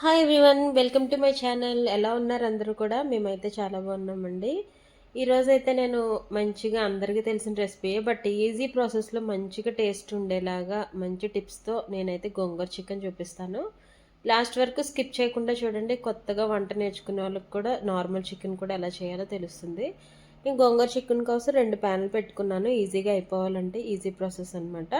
Hi everyone welcome to my channel ఎలా ఉన్నారు అందరూ కూడా? మేమైతే చాలా బాగున్నామండి. ఈరోజు అయితే నేను మంచిగా అందరికీ తెలిసిన రెసిపీ బట్ ఈజీ ప్రాసెస్లో మంచిగా టేస్ట్ ఉండేలాగా మంచి టిప్స్తో నేనైతే గోంగూర చికెన్ చూపిస్తాను. లాస్ట్ వరకు స్కిప్ చేయకుండా చూడండి కొత్తగా వంట నేర్చుకునే వాళ్ళకి కూడా నార్మల్ చికెన్ కూడా ఎలా చేయాలో తెలుస్తుంది. నేను గోంగూర చికెన్ కోసం రెండు ప్యాన్లు పెట్టుకున్నాను ఈజీగా అయిపోవాలంటే ఈజీ ప్రాసెస్ అనమాట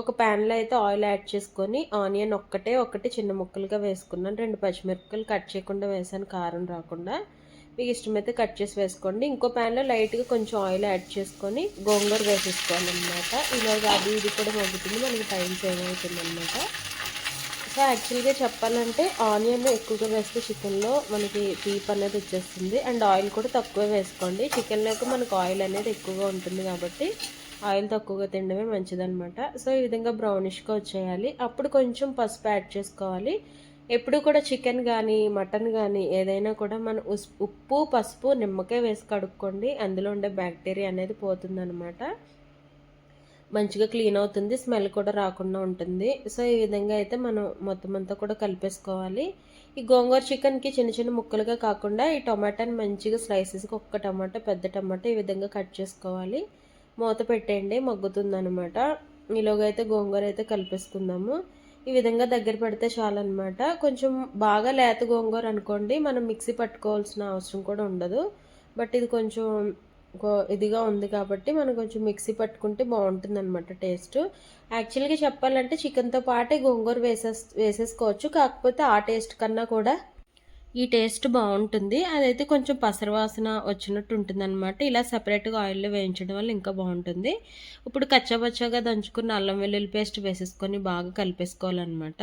ఒక ప్యాన్లో అయితే ఆయిల్ యాడ్ చేసుకొని ఆనియన్ ఒక్కటే ఒకటి చిన్న ముక్కలుగా వేసుకున్నాను. రెండు పచ్చిమిరపకాయలు కట్ చేయకుండా వేసాను. కారం రాకుండా. మీకు ఇష్టమైతే కట్ చేసి వేసుకోండి. ఇంకో ప్యాన్లో లైట్గా కొంచెం ఆయిల్ యాడ్ చేసుకొని గోంగూర వేసేసుకోవాలన్నమాట. ఇలాగ అది ఇది కూడా మగ్గుతుంది. మనకి టైం సేవ్ అవుతుంది అనమాట సో యాక్చువల్గా చెప్పాలంటే ఆనియన్ ఎక్కువగా వేస్తే చికెన్లో మనకి తీప్ అనేది వచ్చేస్తుంది. అండ్ ఆయిల్ కూడా తక్కువ వేసుకోండి. చికెన్లోకి మనకు ఆయిల్ అనేది ఎక్కువగా ఉంటుంది కాబట్టి ఆయిల్ తక్కువగా తినడమే మంచిదనమాట సో ఈ విధంగా బ్రౌనిష్గా వచ్చేయాలి. అప్పుడు కొంచెం పసుపు యాడ్ చేసుకోవాలి. ఎప్పుడు కూడా చికెన్ కానీ మటన్ కానీ ఏదైనా కూడా మనం ఉప్పు పసుపు నిమ్మకాయ వేసి కడుక్కోండి. అందులో ఉండే బ్యాక్టీరియా అనేది పోతుందనమాట మంచిగా క్లీన్ అవుతుంది. స్మెల్ కూడా రాకుండా ఉంటుంది. సో ఈ విధంగా అయితే మనం మొత్తం అంతా కూడా కలిపేసుకోవాలి. ఈ గోంగూర చికెన్కి చిన్న చిన్న ముక్కలుగా కాకుండా ఈ టొమాటోని మంచిగా స్లైసెస్కి ఒక్క టమాటా పెద్ద టమాటా ఈ విధంగా కట్ చేసుకోవాలి. మూత పెట్టేయండి మగ్గుతుందనమాట అనమాట అయితే గోంగూర అయితే కలిపేసుకుందాము. ఈ విధంగా దగ్గర పెడితే చాలన్నమాట. కొంచెం బాగా లేత గోంగూర అనుకోండి మనం మిక్సీ పట్టుకోవాల్సిన అవసరం కూడా ఉండదు. బట్ ఇది కొంచెం ఇదిగా ఉంది కాబట్టి మనం కొంచెం మిక్సీ పట్టుకుంటే బాగుంటుంది అనమాట టేస్ట్. యాక్చువల్గా చెప్పాలంటే చికెన్తో పాటే గోంగూర వేసేస్ వేసేసుకోవచ్చు. కాకపోతే ఆ టేస్ట్ కన్నా కూడా ఈ టేస్ట్ బాగుంటుంది. అదైతే కొంచెం పసరవాసన వచ్చినట్టు ఉంటుంది అనమాట ఇలా సపరేట్గా ఆయిల్లో వేయించడం వల్ల ఇంకా బాగుంటుంది. ఇప్పుడు కచ్చబచ్చగా దంచుకున్న అల్లం వెల్లుల్లి పేస్ట్ వేసేసుకొని బాగా కలిపేసుకోవాలన్నమాట.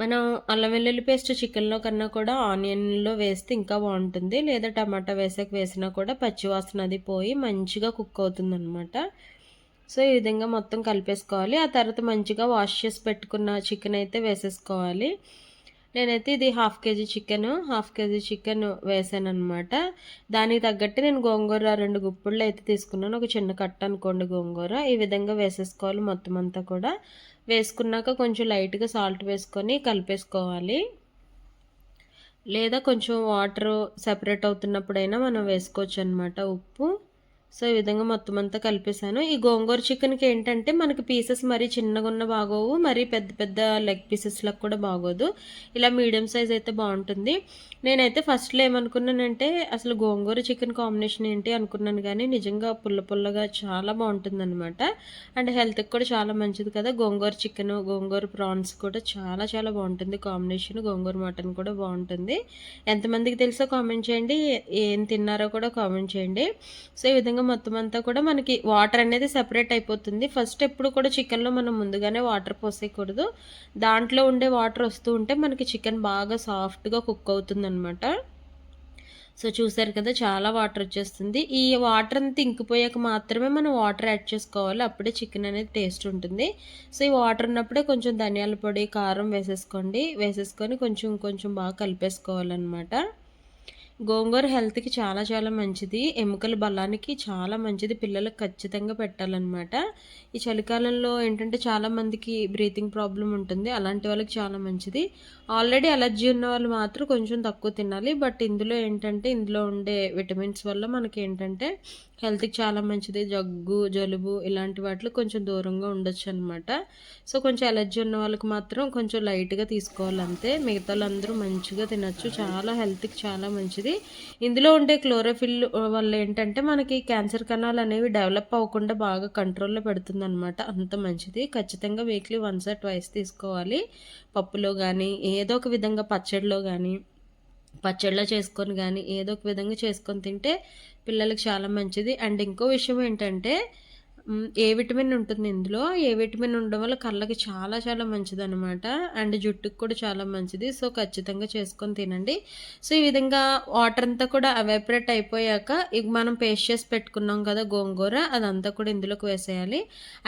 మనం అల్లం వెల్లుల్లి పేస్ట్ చికెన్లో కన్నా కూడా ఆనియన్లో వేస్తే ఇంకా బాగుంటుంది. లేదా టమాటా వేసాక వేసినా కూడా పచ్చివాసన అది పోయి మంచిగా కుక్ అవుతుంది అనమాట సో ఈ విధంగా మొత్తం కలిపేసుకోవాలి. ఆ తర్వాత మంచిగా వాష్ చేసి పెట్టుకున్న చికెన్ అయితే వేసేసుకోవాలి. నేనైతే ఇది half KG chicken half KG chicken వేసాను అనమాట దానికి తగ్గట్టు నేను గోంగూర రెండు గుప్పుళ్ళు అయితే తీసుకున్నాను. ఒక చిన్న కట్ట అనుకోండి గోంగూర. ఈ విధంగా వేసేసుకోవాలి మొత్తం అంతా కూడా. వేసుకున్నాక కొంచెం లైట్గా సాల్ట్ వేసుకొని కలిపేసుకోవాలి. లేదా కొంచెం వాటర్ సెపరేట్ అవుతున్నప్పుడైనా మనం వేసుకోవచ్చు అనమాట ఉప్పు. సో ఈ విధంగా మొత్తం అంతా కలిపేశాను. ఈ గోంగూర చికెన్కి ఏంటంటే మనకి పీసెస్ మరీ చిన్నగా ఉన్న బాగోవు మరీ పెద్ద పెద్ద లెగ్ పీసెస్లకు కూడా బాగోదు. ఇలా మీడియం సైజ్ అయితే బాగుంటుంది. నేనైతే ఫస్ట్లో ఏమనుకున్నానంటే అసలు గోంగూర చికెన్ కాంబినేషన్ ఏంటి అనుకున్నాను కానీ నిజంగా పుల్ల పుల్లగా చాలా బాగుంటుంది అనమాట అండ్ హెల్త్కి కూడా చాలా మంచిది కదా. గోంగూర చికెన్ గోంగూర ప్రాన్స్ కూడా చాలా చాలా బాగుంటుంది. కాంబినేషన్ గోంగూర మటన్ కూడా బాగుంటుంది. ఎంతమందికి తెలుసో కామెంట్ చేయండి. ఏం తిన్నారో కూడా కామెంట్ చేయండి. సో ఈ విధంగా మొత్తం అంతా కూడా మనకి వాటర్ అనేది సెపరేట్ అయిపోతుంది. ఫస్ట్ ఎప్పుడు కూడా చికెన్లో మనం ముందుగానే వాటర్ పోసేయకూడదు. దాంట్లో ఉండే వాటర్ వస్తూ ఉంటే మనకి చికెన్ బాగా సాఫ్ట్గా కుక్ అవుతుంది అనమాట సో చూసారు కదా చాలా వాటర్ వచ్చేస్తుంది. ఈ వాటర్ అంతా ఇంకిపోయాక మాత్రమే మనం వాటర్ యాడ్ చేసుకోవాలి. అప్పుడే చికెన్ అనేది టేస్ట్ ఉంటుంది. సో ఈ వాటర్ ఉన్నప్పుడే కొంచెం ధనియాల పొడి కారం వేసేసుకోండి. వేసేసుకొని కొంచెం కొంచెం బాగా కలిపేసుకోవాలన్నమాట. గోంగూర హెల్త్కి చాలా చాలా మంచిది. ఎముకల బలానికి చాలా మంచిది. పిల్లలకు ఖచ్చితంగా పెట్టాలన్నమాట. ఈ చలికాలంలో ఏంటంటే చాలామందికి బ్రీతింగ్ ప్రాబ్లం ఉంటుంది. అలాంటి వాళ్ళకి చాలా మంచిది. ఆల్రెడీ అలర్జీ ఉన్న వాళ్ళు మాత్రం కొంచెం తక్కువ తినాలి. బట్ ఇందులో ఏంటంటే ఇందులో ఉండే విటమిన్స్ వల్ల మనకి ఏంటంటే హెల్త్కి చాలా మంచిది. జగ్గు జలుబు ఇలాంటి వాటిలో కొంచెం దూరంగా ఉండొచ్చు అనమాట సో కొంచెం ఎలర్జీ ఉన్న వాళ్ళకి మాత్రం కొంచెం లైట్గా తీసుకోవాలి అంతే మిగతా వాళ్ళందరూ మంచిగా తినచ్చు. చాలా హెల్త్కి చాలా మంచిది. ఇందులో ఉండే క్లోరోఫిల్ వల్ల ఏంటంటే మనకి క్యాన్సర్ కణాలు అనేవి డెవలప్ అవ్వకుండా బాగా కంట్రోల్లో పెడుతుంది అనమాట అంత మంచిది. ఖచ్చితంగా వీక్లీ వన్స్ ఆర్ ట్వైస్ తీసుకోవాలి. పప్పులో కానీ ఏదో ఒక విధంగా పచ్చడిలో కానీ పచ్చళ్ళ చేసుకొని కానీ ఏదో ఒక విధంగా చేసుకొని తింటే పిల్లలకి చాలా మంచిది. అండ్ ఇంకో విషయం ఏంటంటే ఏ విటమిన్ ఉంటుంది ఇందులో? ఏ విటమిన్ ఉండడం వల్ల కళ్ళకి చాలా చాలా మంచిది అనమాట అండ్ జుట్టుకు కూడా చాలా మంచిది. సో ఖచ్చితంగా చేసుకొని తినండి. సో ఈ విధంగా వాటర్ అంతా కూడా అవైపరేట్ అయిపోయాక ఇక మనం పేస్ట్ చేసి పెట్టుకున్నాం కదా గోంగూర అదంతా కూడా ఇందులోకి వేసేయాలి.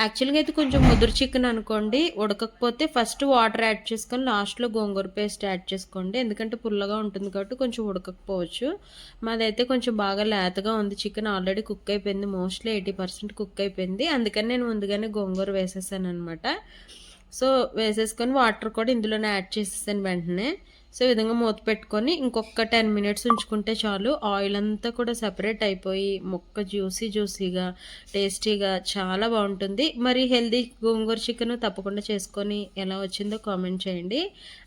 యాక్చువల్గా అయితే కొంచెం ముదురు చికెన్ అనుకోండి. ఉడకకపోతే ఫస్ట్ వాటర్ యాడ్ చేసుకొని లాస్ట్లో గోంగూర పేస్ట్ యాడ్ చేసుకోండి. ఎందుకంటే పుల్లగా ఉంటుంది కాబట్టి కొంచెం ఉడకకపోవచ్చు. మాదైతే కొంచెం బాగా లేతగా ఉంది. చికెన్ ఆల్రెడీ కుక్ అయిపోయింది. మోస్ట్లీ ఎయిటీ పర్సెంట్ కుక్ అయిపోయింది. అయిపోయింది. అందుకని నేను ముందుగానే గోంగూర వేసేసాను అనమాట సో వేసేసుకొని వాటర్ కూడా ఇందులోనే యాడ్ చేసేసాను వెంటనే. సో ఈ విధంగా మూత పెట్టుకొని ఇంకొక టెన్ మినిట్స్ ఉంచుకుంటే చాలు. ఆయిల్ అంతా కూడా సపరేట్ అయిపోయి ముక్క జ్యూసీ జ్యూసీగా టేస్టీగా చాలా బాగుంటుంది. మరి హెల్దీ గోంగూర చికెన్ తప్పకుండా చేసుకొని ఎలా వచ్చిందో కామెంట్ చేయండి.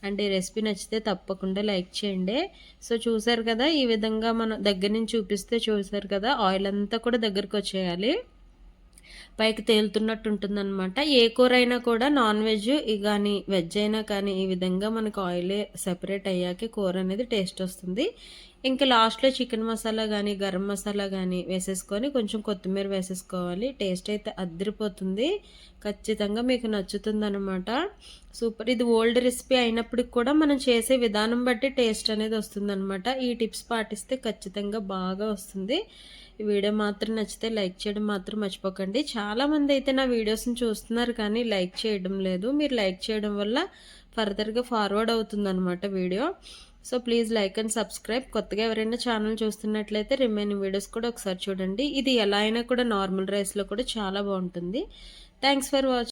అండ్ ఈ రెసిపీ నచ్చితే తప్పకుండా లైక్ చేయండి. సో చూసారు కదా ఈ విధంగా మనం దగ్గర నుంచి చూపిస్తే చూసారు కదా ఆయిల్ అంతా కూడా దగ్గరకు వచ్చేయాలి. పైకి తేలుతున్నట్టు ఉంటుందన్నమాట ఏ కూర అయినా కూడా నాన్ వెజ్ కానీ వెజ్ అయినా కానీ ఈ విధంగా మనకు ఆయిలే సెపరేట్ అయ్యాకే కూర అనేది టేస్ట్ వస్తుంది. ఇంకా లాస్ట్లో చికెన్ మసాలా కానీ గరం మసాలా కానీ వేసేసుకొని కొంచెం కొత్తిమీర వేసేసుకోవాలి. టేస్ట్ అయితే అద్దరిపోతుంది ఖచ్చితంగా మీకు నచ్చుతుంది అనమాట సూపర్. ఇది ఓల్డ్ రెసిపీ అయినప్పటికి కూడా మనం చేసే విధానం బట్టి టేస్ట్ అనేది వస్తుంది ఈ టిప్స్ పాటిస్తే ఖచ్చితంగా బాగా వస్తుంది. ఈ వీడియో మాత్రం నచ్చితే లైక్ చేయడం మాత్రం మర్చిపోకండి. చాలామంది అయితే నా వీడియోస్ని చూస్తున్నారు కానీ లైక్ చేయడం లేదు. మీరు లైక్ చేయడం వల్ల ఫర్దర్గా ఫార్వర్డ్ అవుతుందన్నమాట video. So please like and subscribe. కొత్తగా ఎవరైనా ఛానల్ చూస్తున్నట్లయితే రిమైనింగ్ వీడియోస్ కూడా ఒకసారి చూడండి. ఇది ఎలా అయినా కూడా నార్మల్ రైస్లో కూడా చాలా బాగుంటుంది. Thanks for watching